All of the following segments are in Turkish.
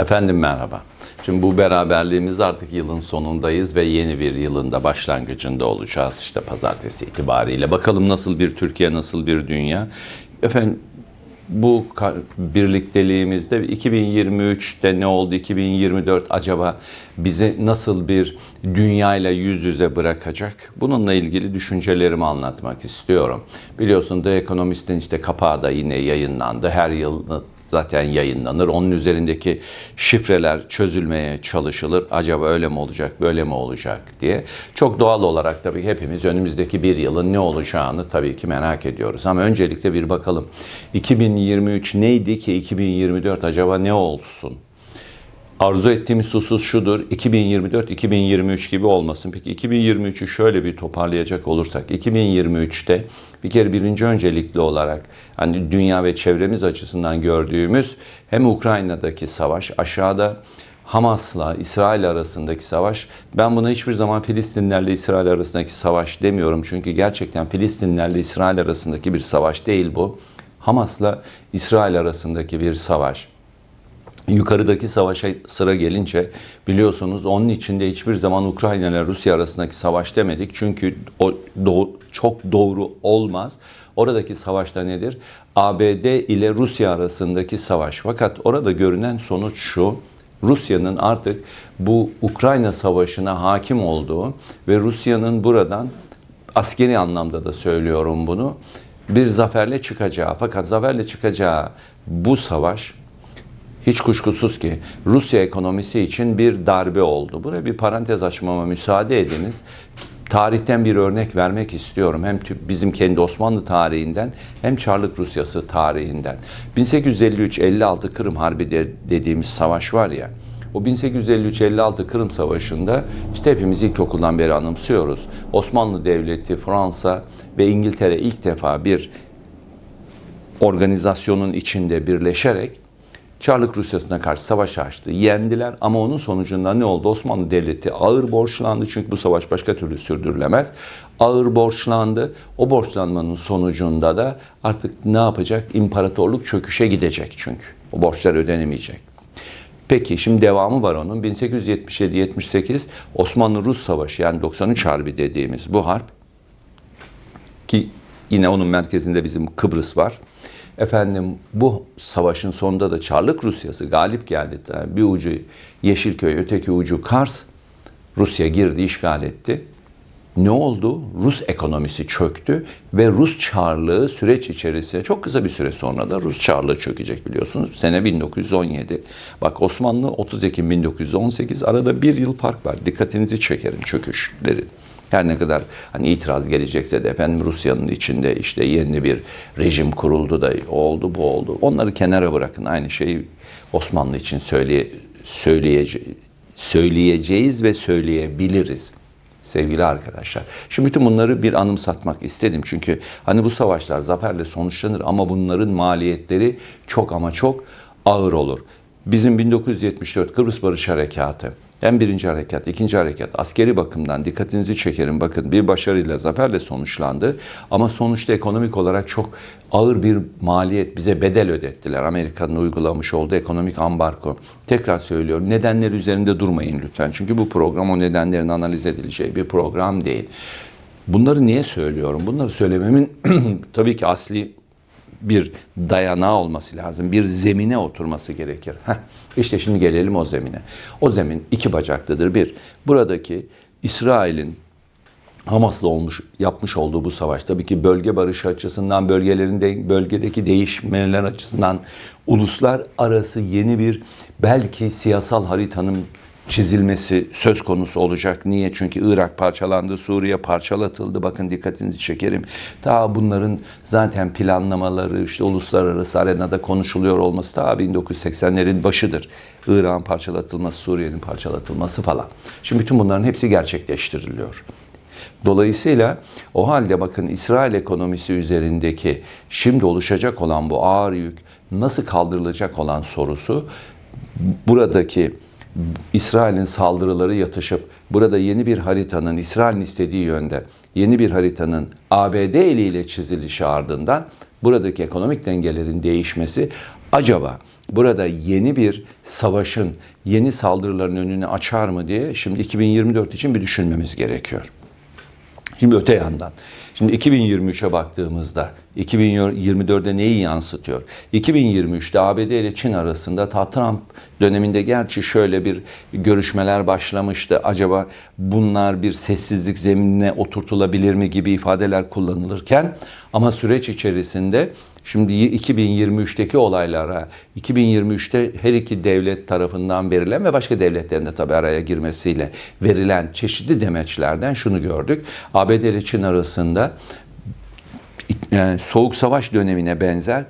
Efendim merhaba. Şimdi bu beraberliğimiz artık yılın sonundayız ve yeni bir yılında başlangıcında olacağız işte pazartesi itibariyle. Bakalım nasıl bir Türkiye, nasıl bir dünya. Efendim bu birlikteliğimizde 2023'te ne oldu, 2024 acaba bizi nasıl bir dünyayla yüz yüze bırakacak? Bununla ilgili düşüncelerimi anlatmak istiyorum. Biliyorsun The Economist'in işte kapağı da yine yayınlandı. Her yıl zaten yayınlanır. Onun üzerindeki şifreler çözülmeye çalışılır. Acaba öyle mi olacak, böyle mi olacak diye. Çok doğal olarak tabii hepimiz önümüzdeki bir yılın ne olacağını tabii ki merak ediyoruz. Ama öncelikle bir bakalım. 2023 neydi ki 2024 acaba ne olsun? Arzu ettiğimiz husus şudur. 2024-2023 gibi olmasın. Peki 2023'ü şöyle bir toparlayacak olursak. 2023'te bir kere birinci öncelikli olarak hani dünya ve çevremiz açısından gördüğümüz hem Ukrayna'daki savaş aşağıda Hamas'la İsrail arasındaki savaş. Ben buna hiçbir zaman Filistinlerle İsrail arasındaki savaş demiyorum. Çünkü gerçekten Filistinlerle İsrail arasındaki bir savaş değil bu. Hamas'la İsrail arasındaki bir savaş. Yukarıdaki savaşa sıra gelince biliyorsunuz onun içinde hiçbir zaman Ukrayna ile Rusya arasındaki savaş demedik. Çünkü o doğ- çok doğru olmaz. Oradaki savaşta nedir? ABD ile Rusya arasındaki savaş. Fakat orada görünen sonuç şu. Rusya'nın artık bu Ukrayna savaşına hakim olduğu ve Rusya'nın buradan askeri anlamda da söylüyorum bunu bir zaferle çıkacağı. Fakat zaferle çıkacağı bu savaş hiç kuşkusuz ki Rusya ekonomisi için bir darbe oldu. Buraya bir parantez açmama müsaade ediniz. Tarihten bir örnek vermek istiyorum. Hem bizim kendi Osmanlı tarihinden hem Çarlık Rusyası tarihinden. 1853-56 Kırım Harbi de- dediğimiz savaş var ya. O 1853-56 Kırım Savaşı'nda işte hepimiz ilkokuldan beri anımsıyoruz. Osmanlı Devleti, Fransa ve İngiltere ilk defa bir organizasyonun içinde birleşerek Çarlık Rusyası'na karşı savaş açtı. Yendiler ama onun sonucunda ne oldu? Osmanlı Devleti ağır borçlandı çünkü bu savaş başka türlü sürdürülemez. Ağır borçlandı. O borçlanmanın sonucunda da artık ne yapacak? İmparatorluk çöküşe gidecek çünkü. O borçlar ödenemeyecek. Peki şimdi devamı var onun. 1877-78 Osmanlı-Rus Savaşı yani 93 Harbi dediğimiz bu harp ki yine onun merkezinde bizim Kıbrıs var. Efendim bu savaşın sonunda da Çarlık Rusyası galip geldi. Yani bir ucu Yeşilköy, öteki ucu Kars. Rusya girdi, işgal etti. Ne oldu? Rus ekonomisi çöktü ve Rus Çarlığı süreç içerisinde çok kısa bir süre sonra da Rus Çarlığı çökecek biliyorsunuz. Sene 1917. Bak Osmanlı 30 Ekim 1918 arada bir yıl fark var. Dikkatinizi çekerim çöküşleri. Her ne kadar hani itiraz gelecekse de efendim Rusya'nın içinde işte yeni bir rejim kuruldu da oldu bu oldu. Onları kenara bırakın. Aynı şeyi Osmanlı için söyleye, söyleyece, söyleyeceğiz ve söyleyebiliriz sevgili arkadaşlar. Şimdi bütün bunları bir anımsatmak istedim. Çünkü hani bu savaşlar zaferle sonuçlanır ama bunların maliyetleri çok ama çok ağır olur. Bizim 1974 Kıbrıs Barış Harekatı hem birinci harekat, ikinci harekat askeri bakımdan dikkatinizi çekerim. Bakın bir başarıyla, zaferle sonuçlandı. Ama sonuçta ekonomik olarak çok ağır bir maliyet bize bedel ödettiler. Amerika'nın uygulamış olduğu ekonomik ambargo. Tekrar söylüyorum nedenler üzerinde durmayın lütfen. Çünkü bu program o nedenlerin analiz edileceği bir program değil. Bunları niye söylüyorum? Bunları söylememin tabii ki asli bir dayanağı olması lazım. Bir zemine oturması gerekir. Heh, işte şimdi gelelim o zemine. O zemin iki bacaklıdır. Bir, buradaki İsrail'in Hamas'la olmuş yapmış olduğu bu savaş tabii ki bölge barışı açısından bölgelerin de, bölgedeki değişmeler açısından uluslar arası yeni bir belki siyasal haritanın çizilmesi söz konusu olacak. Niye? Çünkü Irak parçalandı, Suriye parçalatıldı. Bakın dikkatinizi çekerim. Daha bunların zaten planlamaları işte uluslararası arenada konuşuluyor olması daha 1980'lerin başıdır. Irak'ın parçalatılması, Suriye'nin parçalatılması falan. Şimdi bütün bunların hepsi gerçekleştiriliyor. Dolayısıyla o halde bakın İsrail ekonomisi üzerindeki şimdi oluşacak olan bu ağır yük nasıl kaldırılacak olan sorusu buradaki İsrail'in saldırıları yatışıp burada yeni bir haritanın İsrail'in istediği yönde yeni bir haritanın ABD eliyle çizilişi ardından buradaki ekonomik dengelerin değişmesi acaba burada yeni bir savaşın, yeni saldırıların önünü açar mı diye şimdi 2024 için bir düşünmemiz gerekiyor. Şimdi öte yandan, şimdi 2023'e baktığımızda 2024'de neyi yansıtıyor? 2023'te ABD ile Çin arasında ta Trump döneminde gerçi şöyle bir görüşmeler başlamıştı. Acaba bunlar bir sessizlik zeminine oturtulabilir mi gibi ifadeler kullanılırken ama süreç içerisinde Şimdi 2023'teki olaylara, 2023'te her iki devlet tarafından verilen ve başka devletlerin de tabii araya girmesiyle verilen çeşitli demeçlerden şunu gördük. ABD ile Çin arasında yani soğuk savaş dönemine benzer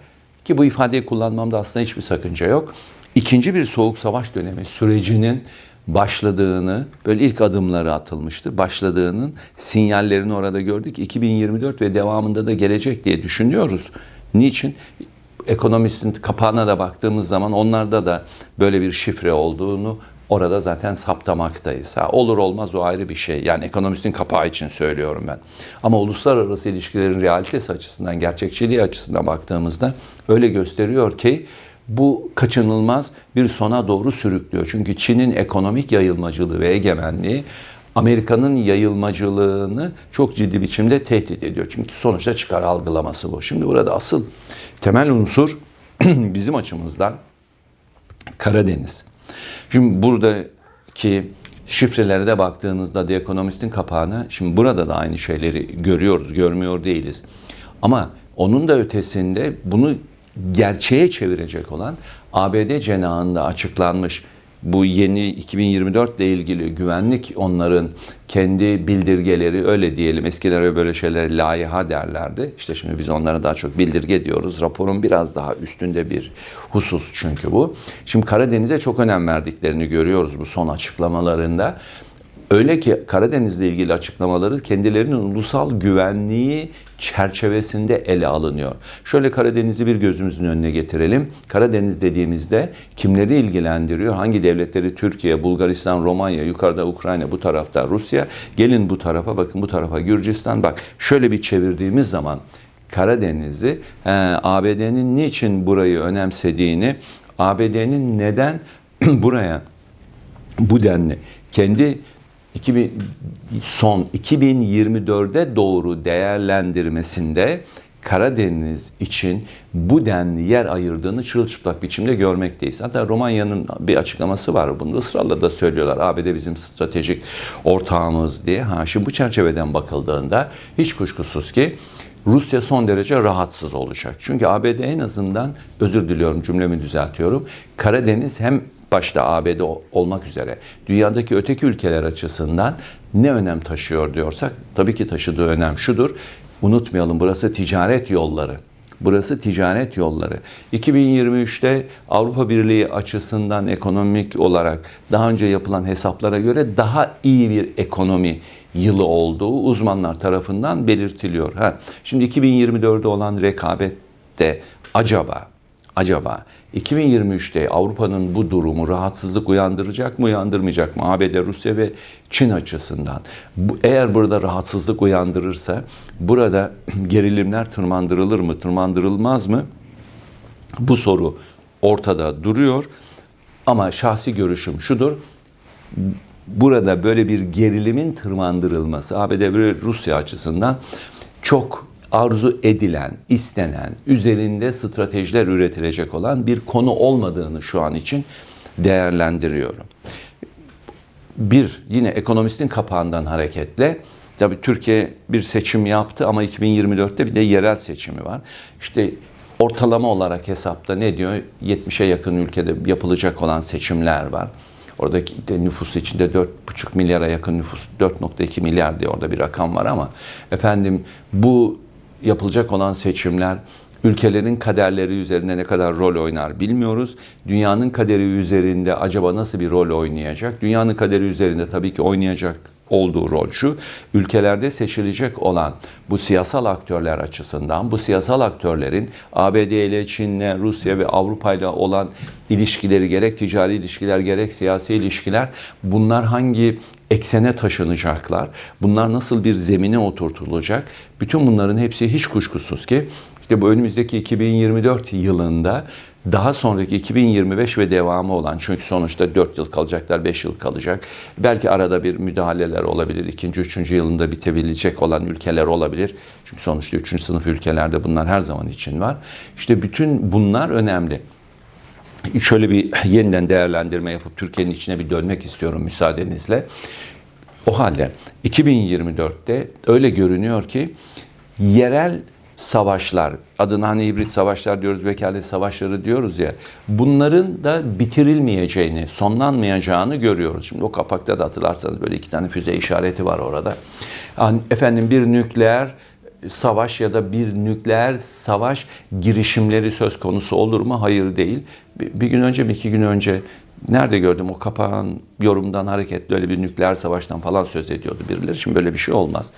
ki bu ifadeyi kullanmamda aslında hiçbir sakınca yok. İkinci bir soğuk savaş dönemi sürecinin başladığını, böyle ilk adımları atılmıştı. Başladığının sinyallerini orada gördük. 2024 ve devamında da gelecek diye düşünüyoruz. Niçin? Ekonomistin kapağına da baktığımız zaman onlarda da böyle bir şifre olduğunu orada zaten saptamaktayız. Ha, olur olmaz o ayrı bir şey. Yani ekonomistin kapağı için söylüyorum ben. Ama uluslararası ilişkilerin realitesi açısından, gerçekçiliği açısından baktığımızda öyle gösteriyor ki bu kaçınılmaz bir sona doğru sürüklüyor. Çünkü Çin'in ekonomik yayılmacılığı ve egemenliği Amerika'nın yayılmacılığını çok ciddi biçimde tehdit ediyor. Çünkü sonuçta çıkar algılaması bu. Şimdi burada asıl temel unsur bizim açımızdan Karadeniz. Şimdi buradaki şifrelere de baktığınızda The Economist'in kapağına, şimdi burada da aynı şeyleri görüyoruz, görmüyor değiliz. Ama onun da ötesinde bunu gerçeğe çevirecek olan ABD cenahında açıklanmış bu yeni 2024 ile ilgili güvenlik onların kendi bildirgeleri öyle diyelim. Eskiden böyle şeyler layiha derlerdi. İşte şimdi biz onlara daha çok bildirge diyoruz. Raporun biraz daha üstünde bir husus çünkü bu. Şimdi Karadeniz'e çok önem verdiklerini görüyoruz bu son açıklamalarında. Öyle ki Karadeniz'le ilgili açıklamaları kendilerinin ulusal güvenliği çerçevesinde ele alınıyor. Şöyle Karadeniz'i bir gözümüzün önüne getirelim. Karadeniz dediğimizde kimleri ilgilendiriyor? Hangi devletleri? Türkiye, Bulgaristan, Romanya, yukarıda Ukrayna, bu tarafta Rusya. Gelin bu tarafa bakın bu tarafa Gürcistan. Bak şöyle bir çevirdiğimiz zaman Karadeniz'i e, ABD'nin niçin burayı önemsediğini, ABD'nin neden buraya bu denli kendi 2000, son 2024'e doğru değerlendirmesinde Karadeniz için bu denli yer ayırdığını çırılçıplak biçimde görmekteyiz. Hatta Romanya'nın bir açıklaması var. Bunu ısrarla da söylüyorlar. ABD bizim stratejik ortağımız diye. Ha, şimdi bu çerçeveden bakıldığında hiç kuşkusuz ki Rusya son derece rahatsız olacak. Çünkü ABD en azından, özür diliyorum cümlemi düzeltiyorum, Karadeniz hem başta ABD olmak üzere dünyadaki öteki ülkeler açısından ne önem taşıyor diyorsak tabii ki taşıdığı önem şudur. Unutmayalım burası ticaret yolları. Burası ticaret yolları. 2023'te Avrupa Birliği açısından ekonomik olarak daha önce yapılan hesaplara göre daha iyi bir ekonomi yılı olduğu uzmanlar tarafından belirtiliyor. Ha, şimdi 2024'de olan rekabette acaba acaba 2023'te Avrupa'nın bu durumu rahatsızlık uyandıracak mı, uyandırmayacak mı? ABD, Rusya ve Çin açısından. Bu, eğer burada rahatsızlık uyandırırsa burada gerilimler tırmandırılır mı, tırmandırılmaz mı? Bu soru ortada duruyor. Ama şahsi görüşüm şudur. Burada böyle bir gerilimin tırmandırılması ABD ve Rusya açısından çok arzu edilen, istenen, üzerinde stratejiler üretilecek olan bir konu olmadığını şu an için değerlendiriyorum. Bir, yine ekonomistin kapağından hareketle, tabi Türkiye bir seçim yaptı ama 2024'te bir de yerel seçimi var. İşte ortalama olarak hesapta ne diyor? 70'e yakın ülkede yapılacak olan seçimler var. Oradaki de nüfus içinde 4,5 milyara yakın nüfus, 4.2 milyar diye orada bir rakam var ama efendim bu yapılacak olan seçimler ülkelerin kaderleri üzerinde ne kadar rol oynar bilmiyoruz. Dünyanın kaderi üzerinde acaba nasıl bir rol oynayacak? Dünyanın kaderi üzerinde tabii ki oynayacak olduğu rol şu. Ülkelerde seçilecek olan bu siyasal aktörler açısından bu siyasal aktörlerin ABD ile Çin'le, Rusya ve Avrupa ile olan ilişkileri gerek ticari ilişkiler gerek siyasi ilişkiler bunlar hangi eksene taşınacaklar? Bunlar nasıl bir zemine oturtulacak? Bütün bunların hepsi hiç kuşkusuz ki işte bu önümüzdeki 2024 yılında daha sonraki 2025 ve devamı olan çünkü sonuçta 4 yıl kalacaklar, 5 yıl kalacak. Belki arada bir müdahaleler olabilir. ikinci, üçüncü yılında bitebilecek olan ülkeler olabilir. Çünkü sonuçta 3. sınıf ülkelerde bunlar her zaman için var. İşte bütün bunlar önemli. Şöyle bir yeniden değerlendirme yapıp Türkiye'nin içine bir dönmek istiyorum müsaadenizle. O halde 2024'te öyle görünüyor ki yerel savaşlar, adına hani hibrit savaşlar diyoruz, vekalet savaşları diyoruz ya, bunların da bitirilmeyeceğini, sonlanmayacağını görüyoruz. Şimdi o kapakta da hatırlarsanız böyle iki tane füze işareti var orada. Efendim bir nükleer savaş ya da bir nükleer savaş girişimleri söz konusu olur mu? Hayır değil. Bir, bir gün önce mi iki gün önce nerede gördüm o kapağın yorumdan hareketle öyle bir nükleer savaştan falan söz ediyordu birileri. Şimdi böyle bir şey olmaz.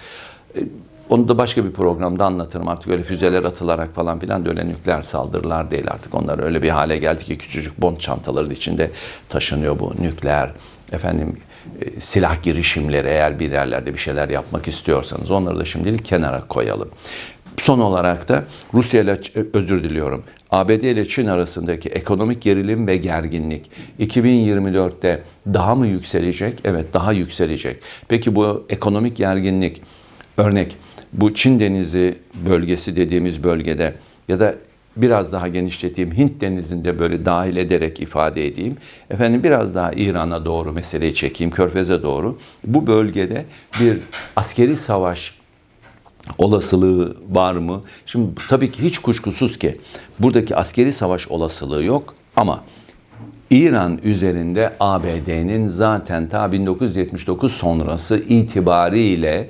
E, Onu da başka bir programda anlatırım. Artık öyle füzeler atılarak falan filan da öyle nükleer saldırılar değil artık. Onlar öyle bir hale geldi ki küçücük bond çantaların içinde taşınıyor bu nükleer efendim e, silah girişimleri eğer bir yerlerde bir şeyler yapmak istiyorsanız onları da şimdilik kenara koyalım. Son olarak da Rusya ile özür diliyorum. ABD ile Çin arasındaki ekonomik gerilim ve gerginlik 2024'te daha mı yükselecek? Evet, daha yükselecek. Peki bu ekonomik gerginlik örnek bu Çin Denizi bölgesi dediğimiz bölgede ya da biraz daha genişleteyim Hint Denizi'nde böyle dahil ederek ifade edeyim. Efendim biraz daha İran'a doğru meseleyi çekeyim, Körfez'e doğru. Bu bölgede bir askeri savaş olasılığı var mı? Şimdi tabii ki hiç kuşkusuz ki buradaki askeri savaş olasılığı yok ama İran üzerinde ABD'nin zaten ta 1979 sonrası itibariyle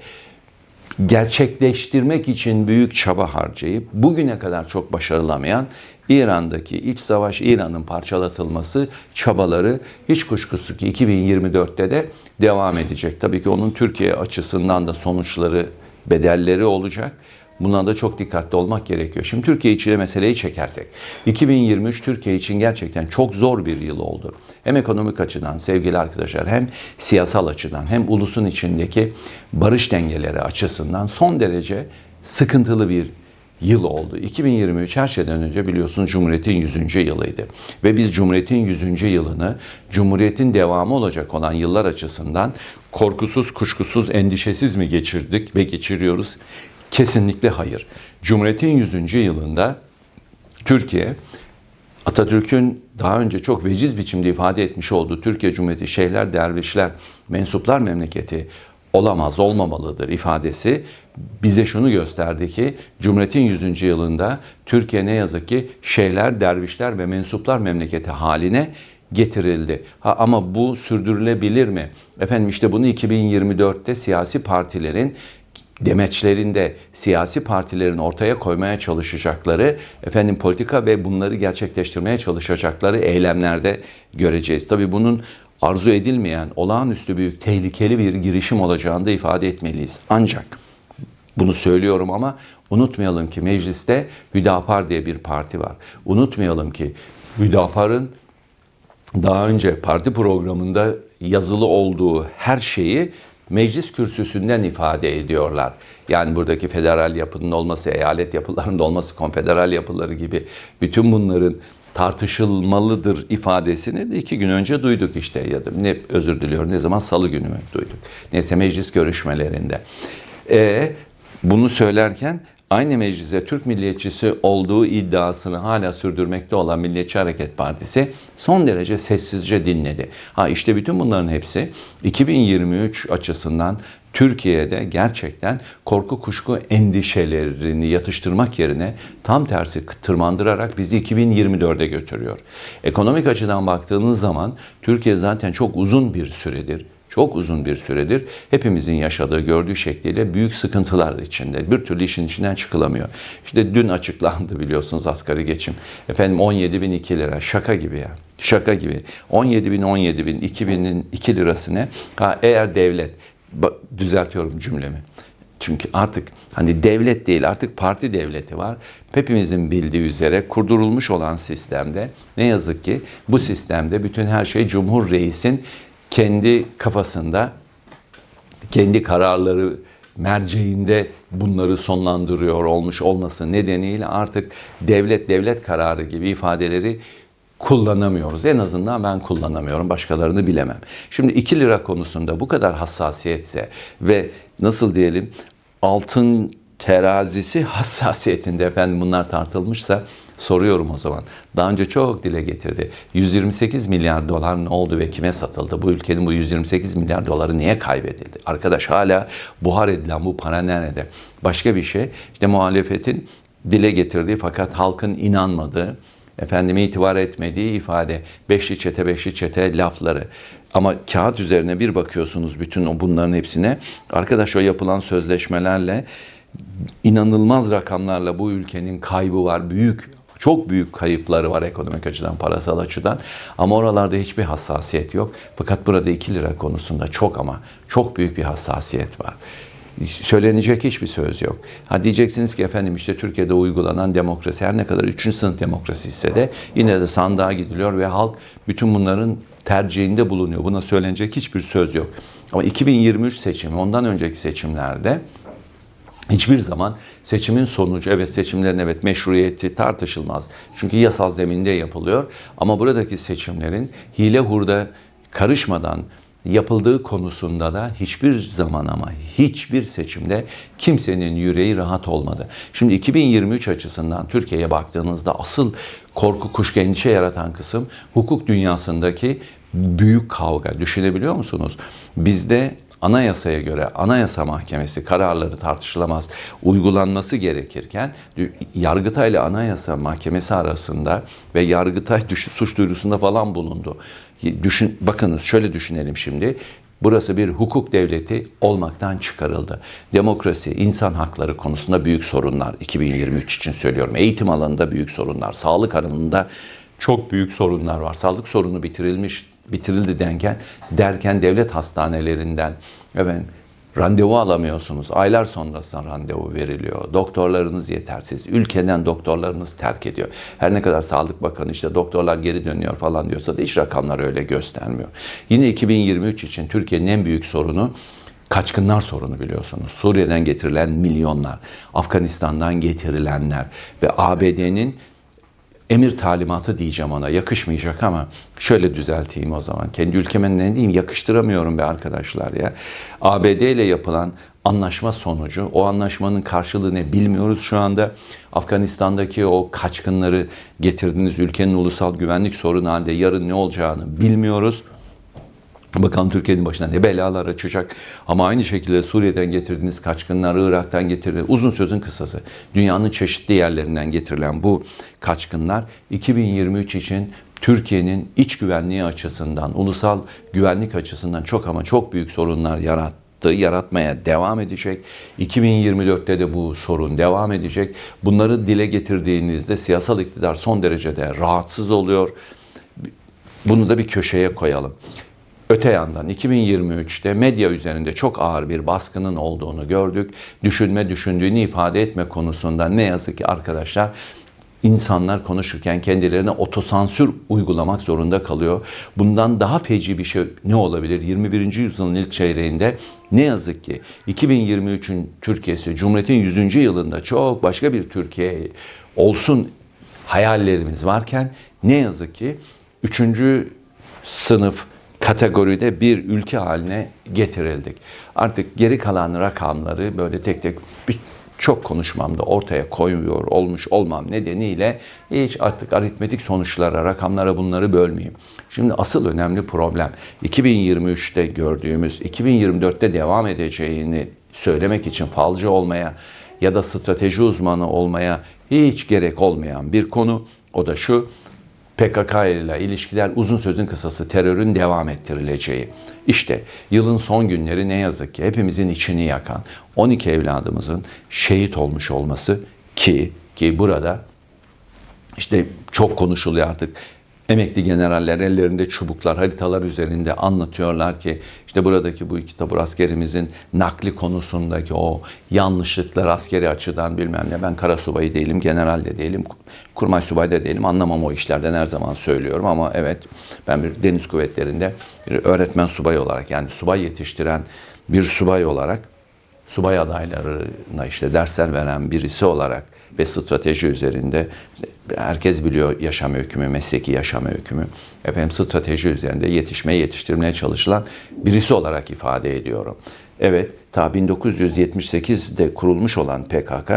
gerçekleştirmek için büyük çaba harcayıp bugüne kadar çok başarılamayan İran'daki iç savaş, İran'ın parçalatılması çabaları hiç kuşkusu ki 2024'te de devam edecek. Tabii ki onun Türkiye açısından da sonuçları, bedelleri olacak. Buna da çok dikkatli olmak gerekiyor. Şimdi Türkiye için de meseleyi çekersek. 2023 Türkiye için gerçekten çok zor bir yıl oldu. Hem ekonomik açıdan sevgili arkadaşlar hem siyasal açıdan hem ulusun içindeki barış dengeleri açısından son derece sıkıntılı bir yıl oldu. 2023 her şeyden önce biliyorsunuz Cumhuriyet'in 100. yılıydı. Ve biz Cumhuriyet'in 100. yılını Cumhuriyet'in devamı olacak olan yıllar açısından korkusuz, kuşkusuz, endişesiz mi geçirdik ve geçiriyoruz? Kesinlikle hayır. Cumhuriyet'in 100. yılında Türkiye Atatürk'ün daha önce çok veciz biçimde ifade etmiş olduğu Türkiye Cumhuriyeti şeyhler, dervişler, mensuplar memleketi olamaz, olmamalıdır ifadesi bize şunu gösterdi ki Cumhuriyet'in 100. yılında Türkiye ne yazık ki şeyler, dervişler ve mensuplar memleketi haline getirildi. Ha, ama bu sürdürülebilir mi? Efendim işte bunu 2024'te siyasi partilerin demeçlerinde siyasi partilerin ortaya koymaya çalışacakları efendim politika ve bunları gerçekleştirmeye çalışacakları eylemlerde göreceğiz. Tabii bunun arzu edilmeyen olağanüstü büyük tehlikeli bir girişim olacağını da ifade etmeliyiz. Ancak bunu söylüyorum ama unutmayalım ki mecliste Hüdapar diye bir parti var. Unutmayalım ki Hüdapar'ın daha önce parti programında yazılı olduğu her şeyi meclis kürsüsünden ifade ediyorlar. Yani buradaki federal yapının olması, eyalet yapılarında olması, konfederal yapıları gibi bütün bunların tartışılmalıdır ifadesini de iki gün önce duyduk işte ya da ne özür diliyorum ne zaman salı günü duyduk. Neyse meclis görüşmelerinde. E, bunu söylerken aynı meclise Türk milliyetçisi olduğu iddiasını hala sürdürmekte olan Milliyetçi Hareket Partisi son derece sessizce dinledi. Ha işte bütün bunların hepsi 2023 açısından Türkiye'de gerçekten korku kuşku endişelerini yatıştırmak yerine tam tersi tırmandırarak bizi 2024'e götürüyor. Ekonomik açıdan baktığınız zaman Türkiye zaten çok uzun bir süredir çok uzun bir süredir hepimizin yaşadığı, gördüğü şekliyle büyük sıkıntılar içinde. Bir türlü işin içinden çıkılamıyor. İşte dün açıklandı biliyorsunuz asgari geçim. Efendim 17 bin 2 lira. Şaka gibi ya. Şaka gibi. 17 bin 17 bin 2 binin 2 lirası ne? Ha, eğer devlet, düzeltiyorum cümlemi. Çünkü artık hani devlet değil artık parti devleti var. Hepimizin bildiği üzere kurdurulmuş olan sistemde ne yazık ki bu sistemde bütün her şey Cumhur Reis'in kendi kafasında kendi kararları merceğinde bunları sonlandırıyor olmuş olması nedeniyle artık devlet devlet kararı gibi ifadeleri kullanamıyoruz. En azından ben kullanamıyorum. Başkalarını bilemem. Şimdi 2 lira konusunda bu kadar hassasiyetse ve nasıl diyelim altın terazisi hassasiyetinde efendim bunlar tartılmışsa soruyorum o zaman. Daha önce çok dile getirdi. 128 milyar dolar ne oldu ve kime satıldı? Bu ülkenin bu 128 milyar doları niye kaybedildi? Arkadaş hala buhar edilen bu para nerede? Başka bir şey. İşte muhalefetin dile getirdiği fakat halkın inanmadığı efendime itibar etmediği ifade, beşli çete beşli çete lafları. Ama kağıt üzerine bir bakıyorsunuz bütün o bunların hepsine. Arkadaş o yapılan sözleşmelerle inanılmaz rakamlarla bu ülkenin kaybı var. Büyük, çok büyük kayıpları var ekonomik açıdan, parasal açıdan. Ama oralarda hiçbir hassasiyet yok. Fakat burada 2 lira konusunda çok ama çok büyük bir hassasiyet var söylenecek hiçbir söz yok. Ha diyeceksiniz ki efendim işte Türkiye'de uygulanan demokrasi her ne kadar üçüncü sınıf demokrasi ise de yine de sandığa gidiliyor ve halk bütün bunların tercihinde bulunuyor. Buna söylenecek hiçbir söz yok. Ama 2023 seçimi ondan önceki seçimlerde Hiçbir zaman seçimin sonucu, evet seçimlerin evet meşruiyeti tartışılmaz. Çünkü yasal zeminde yapılıyor. Ama buradaki seçimlerin hile hurda karışmadan yapıldığı konusunda da hiçbir zaman ama hiçbir seçimde kimsenin yüreği rahat olmadı. Şimdi 2023 açısından Türkiye'ye baktığınızda asıl korku, kuşku, endişe yaratan kısım hukuk dünyasındaki büyük kavga. Düşünebiliyor musunuz? Bizde anayasaya göre Anayasa Mahkemesi kararları tartışılamaz, uygulanması gerekirken Yargıtay ile Anayasa Mahkemesi arasında ve Yargıtay suç duyurusunda falan bulundu. Düşün, bakınız şöyle düşünelim şimdi. Burası bir hukuk devleti olmaktan çıkarıldı. Demokrasi, insan hakları konusunda büyük sorunlar 2023 için söylüyorum. Eğitim alanında büyük sorunlar, sağlık alanında çok büyük sorunlar var. Sağlık sorunu bitirilmiş, bitirildi derken derken devlet hastanelerinden evet randevu alamıyorsunuz. Aylar sonrasında randevu veriliyor. Doktorlarınız yetersiz. Ülkeden doktorlarınız terk ediyor. Her ne kadar Sağlık Bakanı işte doktorlar geri dönüyor falan diyorsa da hiç rakamlar öyle göstermiyor. Yine 2023 için Türkiye'nin en büyük sorunu kaçkınlar sorunu biliyorsunuz. Suriye'den getirilen milyonlar, Afganistan'dan getirilenler ve ABD'nin emir talimatı diyeceğim ona yakışmayacak ama şöyle düzelteyim o zaman. Kendi ülkeme ne diyeyim yakıştıramıyorum be arkadaşlar ya. ABD ile yapılan anlaşma sonucu o anlaşmanın karşılığı ne bilmiyoruz şu anda. Afganistan'daki o kaçkınları getirdiğiniz ülkenin ulusal güvenlik sorunu halde yarın ne olacağını bilmiyoruz. Bakalım Türkiye'nin başına ne belalar açacak. Ama aynı şekilde Suriye'den getirdiğiniz kaçkınlar, Irak'tan getirdiğiniz, uzun sözün kısası, dünyanın çeşitli yerlerinden getirilen bu kaçkınlar 2023 için Türkiye'nin iç güvenliği açısından, ulusal güvenlik açısından çok ama çok büyük sorunlar yarattı yaratmaya devam edecek. 2024'te de bu sorun devam edecek. Bunları dile getirdiğinizde siyasal iktidar son derecede rahatsız oluyor. Bunu da bir köşeye koyalım. Öte yandan 2023'te medya üzerinde çok ağır bir baskının olduğunu gördük. Düşünme, düşündüğünü ifade etme konusunda ne yazık ki arkadaşlar insanlar konuşurken kendilerine otosansür uygulamak zorunda kalıyor. Bundan daha feci bir şey ne olabilir? 21. yüzyılın ilk çeyreğinde ne yazık ki 2023'ün Türkiye'si Cumhuriyet'in 100. yılında çok başka bir Türkiye olsun hayallerimiz varken ne yazık ki 3. sınıf kategoride bir ülke haline getirildik. Artık geri kalan rakamları böyle tek tek çok konuşmamda ortaya koyuyor olmuş olmam nedeniyle hiç artık aritmetik sonuçlara, rakamlara bunları bölmeyeyim. Şimdi asıl önemli problem 2023'te gördüğümüz, 2024'te devam edeceğini söylemek için falcı olmaya ya da strateji uzmanı olmaya hiç gerek olmayan bir konu. O da şu, PKK ile ilişkiler uzun sözün kısası terörün devam ettirileceği. İşte yılın son günleri ne yazık ki hepimizin içini yakan 12 evladımızın şehit olmuş olması ki ki burada işte çok konuşuluyor artık emekli generaller ellerinde çubuklar, haritalar üzerinde anlatıyorlar ki işte buradaki bu iki tabur askerimizin nakli konusundaki o yanlışlıklar askeri açıdan bilmem ne. Ben kara subayı değilim, general de değilim, kurmay subay da değilim. Anlamam o işlerden her zaman söylüyorum ama evet ben bir deniz kuvvetlerinde bir öğretmen subay olarak yani subay yetiştiren bir subay olarak subay adaylarına işte dersler veren birisi olarak ve strateji üzerinde herkes biliyor yaşam öykümü, mesleki yaşam öykümü. Efendim strateji üzerinde yetişmeye, yetiştirmeye çalışılan birisi olarak ifade ediyorum. Evet, ta 1978'de kurulmuş olan PKK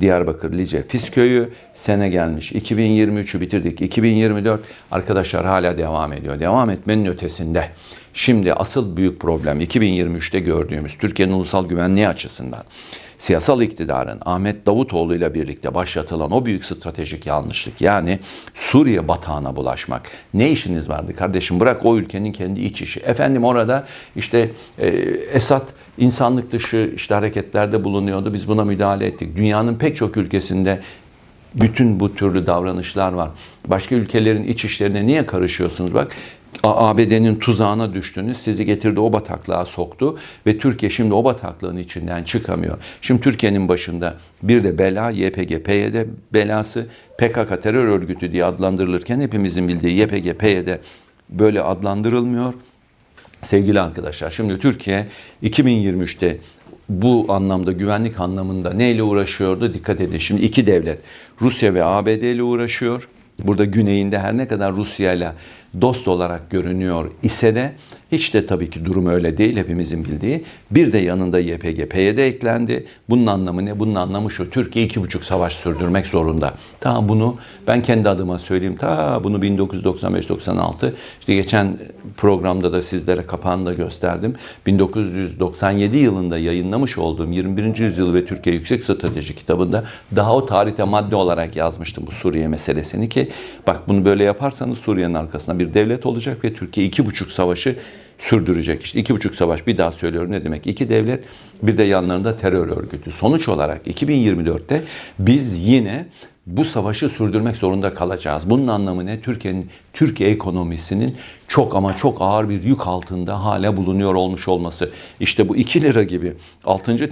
Diyarbakır, Lice, Fisköy'ü sene gelmiş. 2023'ü bitirdik. 2024 arkadaşlar hala devam ediyor. Devam etmenin ötesinde. Şimdi asıl büyük problem 2023'te gördüğümüz Türkiye'nin ulusal güvenliği açısından siyasal iktidarın Ahmet Davutoğlu ile birlikte başlatılan o büyük stratejik yanlışlık yani Suriye batağına bulaşmak. Ne işiniz vardı kardeşim bırak o ülkenin kendi iç işi. Efendim orada işte e, Esad insanlık dışı işte hareketlerde bulunuyordu. Biz buna müdahale ettik. Dünyanın pek çok ülkesinde bütün bu türlü davranışlar var. Başka ülkelerin iç işlerine niye karışıyorsunuz? Bak ABD'nin tuzağına düştünüz, sizi getirdi o bataklığa soktu ve Türkiye şimdi o bataklığın içinden çıkamıyor. Şimdi Türkiye'nin başında bir de bela YPG, PYD belası PKK terör örgütü diye adlandırılırken hepimizin bildiği YPG, PYD böyle adlandırılmıyor. Sevgili arkadaşlar şimdi Türkiye 2023'te bu anlamda güvenlik anlamında neyle uğraşıyordu? Dikkat edin. Şimdi iki devlet Rusya ve ABD ile uğraşıyor. Burada güneyinde her ne kadar Rusya ile dost olarak görünüyor ise de hiç de tabii ki durum öyle değil hepimizin bildiği. Bir de yanında YPG, PYD eklendi. Bunun anlamı ne? Bunun anlamı şu. Türkiye iki buçuk savaş sürdürmek zorunda. Ta bunu ben kendi adıma söyleyeyim. Ta bunu 1995-96 işte geçen programda da sizlere kapağını da gösterdim. 1997 yılında yayınlamış olduğum 21. Yüzyıl ve Türkiye Yüksek Strateji kitabında daha o tarihte madde olarak yazmıştım bu Suriye meselesini ki bak bunu böyle yaparsanız Suriye'nin arkasında bir devlet olacak ve Türkiye iki buçuk savaşı sürdürecek. İşte iki buçuk savaş bir daha söylüyorum ne demek? İki devlet bir de yanlarında terör örgütü. Sonuç olarak 2024'te biz yine bu savaşı sürdürmek zorunda kalacağız. Bunun anlamı ne? Türkiye'nin Türkiye ekonomisinin çok ama çok ağır bir yük altında hala bulunuyor olmuş olması. İşte bu 2 lira gibi 6.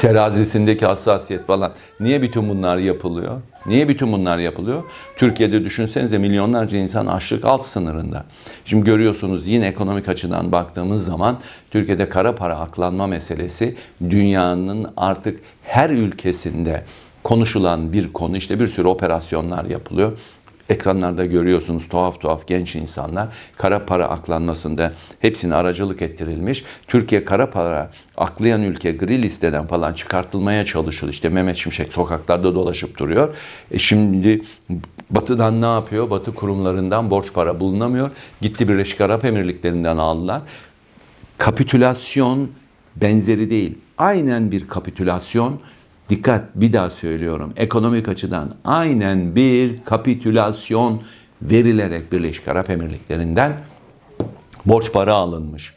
Te terazisindeki hassasiyet falan. Niye bütün bunlar yapılıyor? Niye bütün bunlar yapılıyor? Türkiye'de düşünsenize milyonlarca insan açlık alt sınırında. Şimdi görüyorsunuz yine ekonomik açıdan baktığımız zaman Türkiye'de kara para aklanma meselesi dünyanın artık her ülkesinde konuşulan bir konu. İşte bir sürü operasyonlar yapılıyor ekranlarda görüyorsunuz tuhaf tuhaf genç insanlar kara para aklanmasında hepsine aracılık ettirilmiş. Türkiye kara para aklayan ülke gri listeden falan çıkartılmaya çalışıyor. İşte Mehmet Şimşek sokaklarda dolaşıp duruyor. E şimdi Batı'dan ne yapıyor? Batı kurumlarından borç para bulunamıyor. Gitti Birleşik Arap Emirlikleri'nden aldılar. Kapitülasyon benzeri değil. Aynen bir kapitülasyon Dikkat bir daha söylüyorum. Ekonomik açıdan aynen bir kapitülasyon verilerek Birleşik Arap Emirlikleri'nden borç para alınmış.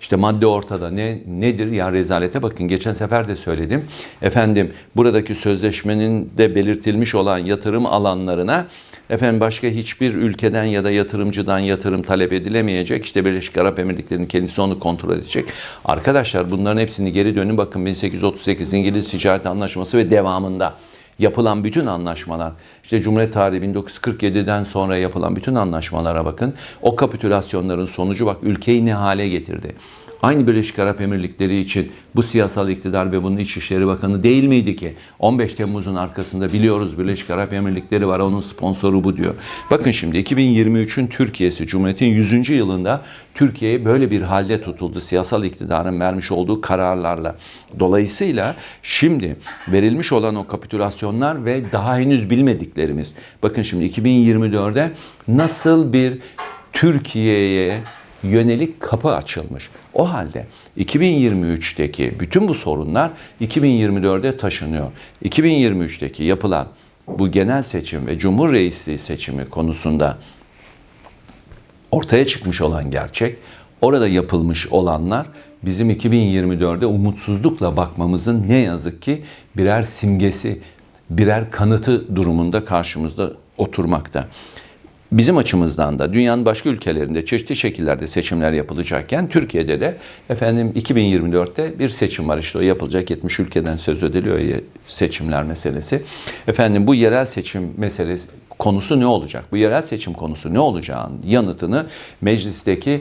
İşte madde ortada. Ne nedir? Ya rezalete bakın. Geçen sefer de söyledim. Efendim buradaki sözleşmenin de belirtilmiş olan yatırım alanlarına efendim başka hiçbir ülkeden ya da yatırımcıdan yatırım talep edilemeyecek. İşte Birleşik Arap Emirlikleri'nin kendisi onu kontrol edecek. Arkadaşlar bunların hepsini geri dönün bakın 1838 İngiliz Ticaret Anlaşması ve devamında yapılan bütün anlaşmalar, işte Cumhuriyet tarihi 1947'den sonra yapılan bütün anlaşmalara bakın. O kapitülasyonların sonucu bak ülkeyi ne hale getirdi. Aynı Birleşik Arap Emirlikleri için bu siyasal iktidar ve bunun İçişleri Bakanı değil miydi ki? 15 Temmuz'un arkasında biliyoruz Birleşik Arap Emirlikleri var, onun sponsoru bu diyor. Bakın şimdi 2023'ün Türkiye'si, Cumhuriyet'in 100. yılında Türkiye böyle bir halde tutuldu siyasal iktidarın vermiş olduğu kararlarla. Dolayısıyla şimdi verilmiş olan o kapitülasyonlar ve daha henüz bilmediklerimiz. Bakın şimdi 2024'de nasıl bir Türkiye'ye yönelik kapı açılmış. O halde 2023'teki bütün bu sorunlar 2024'e taşınıyor. 2023'teki yapılan bu genel seçim ve Cumhur seçimi konusunda ortaya çıkmış olan gerçek, orada yapılmış olanlar bizim 2024'de umutsuzlukla bakmamızın ne yazık ki birer simgesi, birer kanıtı durumunda karşımızda oturmakta. Bizim açımızdan da dünyanın başka ülkelerinde çeşitli şekillerde seçimler yapılacakken Türkiye'de de efendim 2024'te bir seçim var işte o yapılacak 70 ülkeden söz ediliyor seçimler meselesi. Efendim bu yerel seçim meselesi konusu ne olacak? Bu yerel seçim konusu ne olacağının yanıtını meclisteki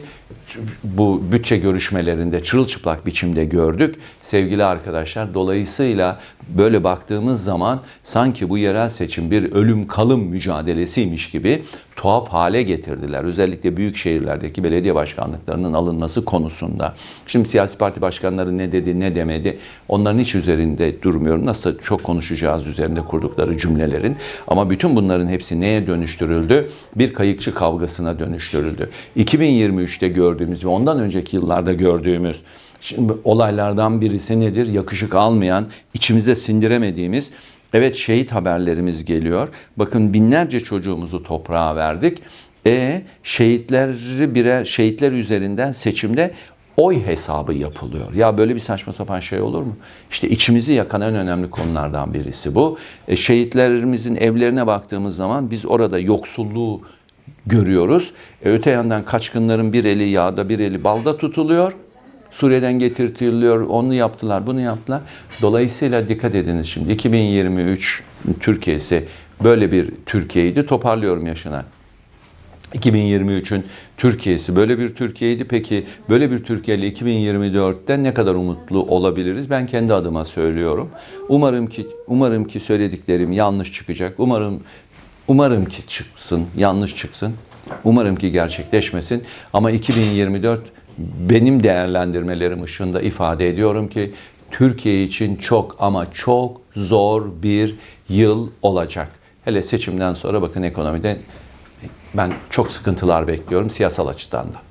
bu bütçe görüşmelerinde çırılçıplak biçimde gördük sevgili arkadaşlar. Dolayısıyla böyle baktığımız zaman sanki bu yerel seçim bir ölüm kalım mücadelesiymiş gibi tuhaf hale getirdiler. Özellikle büyük şehirlerdeki belediye başkanlıklarının alınması konusunda. Şimdi siyasi parti başkanları ne dedi ne demedi onların hiç üzerinde durmuyorum. Nasıl çok konuşacağız üzerinde kurdukları cümlelerin. Ama bütün bunların hepsi neye dönüştürüldü? Bir kayıkçı kavgasına dönüştürüldü. 2023'te gördüğümüz ve ondan önceki yıllarda gördüğümüz Şimdi olaylardan birisi nedir? Yakışık almayan, içimize sindiremediğimiz Evet şehit haberlerimiz geliyor. Bakın binlerce çocuğumuzu toprağa verdik. E şehitleri birer şehitler üzerinden seçimde oy hesabı yapılıyor. Ya böyle bir saçma sapan şey olur mu? İşte içimizi yakan en önemli konulardan birisi bu. E, şehitlerimizin evlerine baktığımız zaman biz orada yoksulluğu görüyoruz. E, öte yandan kaçkınların bir eli yağda bir eli balda tutuluyor. Suriye'den getirtiliyor, onu yaptılar, bunu yaptılar. Dolayısıyla dikkat ediniz şimdi 2023 Türkiye'si böyle bir Türkiye'ydi. Toparlıyorum yaşına. 2023'ün Türkiye'si böyle bir Türkiye'ydi. Peki böyle bir Türkiye ile 2024'te ne kadar umutlu olabiliriz? Ben kendi adıma söylüyorum. Umarım ki umarım ki söylediklerim yanlış çıkacak. Umarım umarım ki çıksın, yanlış çıksın. Umarım ki gerçekleşmesin. Ama 2024 benim değerlendirmelerim ışığında ifade ediyorum ki Türkiye için çok ama çok zor bir yıl olacak. Hele seçimden sonra bakın ekonomide ben çok sıkıntılar bekliyorum siyasal açıdan da.